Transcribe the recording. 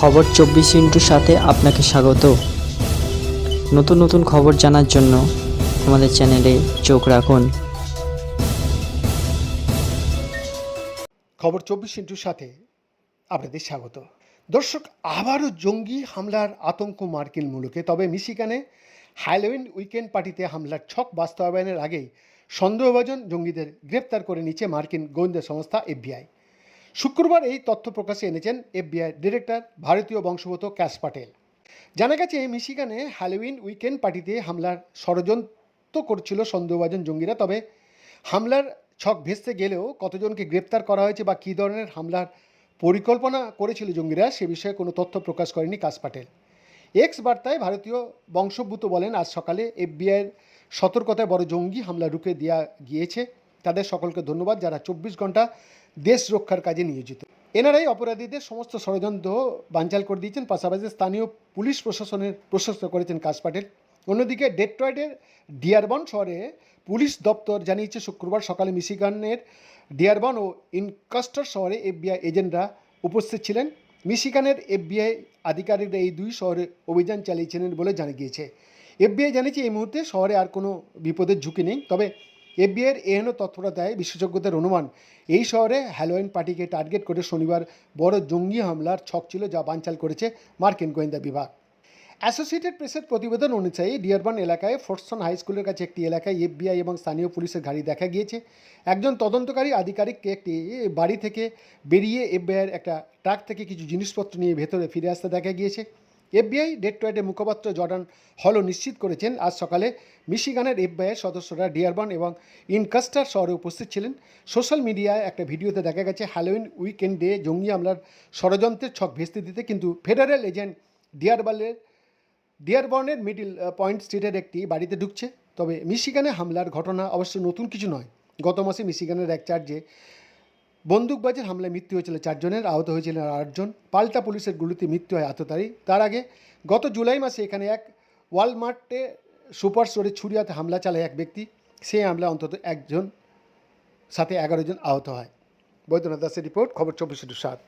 খবর চব্বিশ ইন্টুর সাথে আপনাকে স্বাগত। নতুন নতুন খবর জানার জন্য আমাদের চ্যানেলে চোখ রাখুন। খবর চব্বিশ ইন্টুর সাথে আপনাদের স্বাগত। দর্শক, আবারও জঙ্গি হামলার আতঙ্ক মার্কিন মুলুকে, তবে মিশিগানে হ্যালোইন উইকেন্ড পার্টিতে হামলার ছক বাস্তবায়নের আগেই সন্দেহভাজন জঙ্গিদের গ্রেপ্তার করে নিচ্ছে মার্কিন গোয়েন্দা সংস্থা এফবিআই। শুক্রবার এই তথ্য প্রকাশে এনেছেন এফবিআই ডিরেক্টর ভারতীয় বংশগত ক্যাশ পাটেল। জানা গেছে, মিশিগানে হ্যালোইন উইকেন্ড পার্টিতে হামলার ষড়যন্ত্র করছিল সন্দেহভাজন জঙ্গিরা। তবে হামলার ছক ভেস্তে গেলেও কতজনকে গ্রেপ্তার করা হয়েছে বা কী ধরনের হামলার পরিকল্পনা করেছিল জঙ্গিরা, সে বিষয়ে কোনো তথ্য প্রকাশ করেনি কাজ পাটেল। এক্স বার্তায় ভারতীয় বংশোদ্ভূত বলেন, আজ সকালে এফবিআইয়ের সতর্কতায় বড় জঙ্গি হামলা রুখে দেওয়া গিয়েছে। তাদের সকলকে ধন্যবাদ যারা চব্বিশ ঘণ্টা দেশ রক্ষার কাজে নিয়োজিত। এনারাই অপরাধীদের সমস্ত ষড়যন্ত্র বানচাল করে দিয়েছেন, পাশাপাশি স্থানীয় পুলিশ প্রশাসনের প্রশস্ত করেছেন কাজ পাটেল অন্যদিকে ডেট্রয়েডের ডিয়ারবন শহরে পুলিশ দপ্তর জানিয়েছে, শুক্রবার সকালে মিশিগানের ডিয়ারবন ও ইনকাস্টার শহরে এফবিআই এজেন্টরা উপস্থিত ছিলেন। মিশিগানের এফবিআই আধিকারিকরা এই দুই শহরে অভিযান চালিয়েছিলেন বলে জানা গিয়েছে। এফবিআই জানিয়েছে, এই মুহূর্তে শহরে আর কোনো বিপদের ঝুঁকি নেই, তবে এফবিআইয়ের এহেন তৎপরতায় বিশেষজ্ঞদের অনুমান। এই শহরে হ্যালোইন পার্টিকে টার্গেট করে শনিবার বড় জঙ্গি হামলার ছক ছিল যা বানচাল করেছে মার্কিন গোয়েন্দা বিভাগ। অ্যাসোসিয়েটেড প্রেসের প্রতিবেদন অনুযায়ী ডিয়ারবান এলাকায় ফোর্টসন হাই স্কুলের কাছে একটি এলাকায় এফবিআই এবং স্থানীয় পুলিশের গাড়ি দেখা গিয়েছে। একজন তদন্তকারী আধিকারিককে একটি বাড়ি থেকে বেরিয়ে এফবিআইয়ের একটা ট্রাক থেকে কিছু জিনিসপত্র নিয়ে ভেতরে ফিরে আসতে দেখা গিয়েছে। এফবিআই, ডেট্রয়েটের মুখপাত্র জর্ডান হলও নিশ্চিত করেছেন, আজ সকালে মিশিগানের এফবিআইয়ের সদস্যরা ডিয়ারবান এবং ইনকাস্টার শহরে উপস্থিত ছিলেন। সোশ্যাল মিডিয়ায় একটা ভিডিওতে দেখা গেছে, হ্যালোইন উইকেন্ডে জঙ্গি হামলার ষড়যন্ত্রের ছক ভেস্তে দিতে, কিন্তু ফেডারেল এজেন্ট ডিয়ারবালের ডিয়ারবর্নের মিডিল পয়েন্ট স্ট্রিটের একটি বাড়িতে ঢুকছে। তবে মিশিগানে হামলার ঘটনা অবশ্য নতুন কিছু নয়। গত মাসে মিশিগানের এক চার্জে বন্দুকবাজের হামলায় মৃত্যু হয়েছিল চারজনের, আহত হয়েছিলেন আটজন। পাল্টা পুলিশের গুলিতে মৃত্যু হয় আততারি তার আগে গত জুলাই মাসে এখানে এক ওয়ালমার্টে সুপার স্টোরে ছুরি হাতে হামলা চালায় এক ব্যক্তি। সেই হামলায় অন্তত একজন, সাথে এগারো জন আহত হয়। বৈদ্যনাথ দাসের রিপোর্ট, খবর চব্বিশ সাত।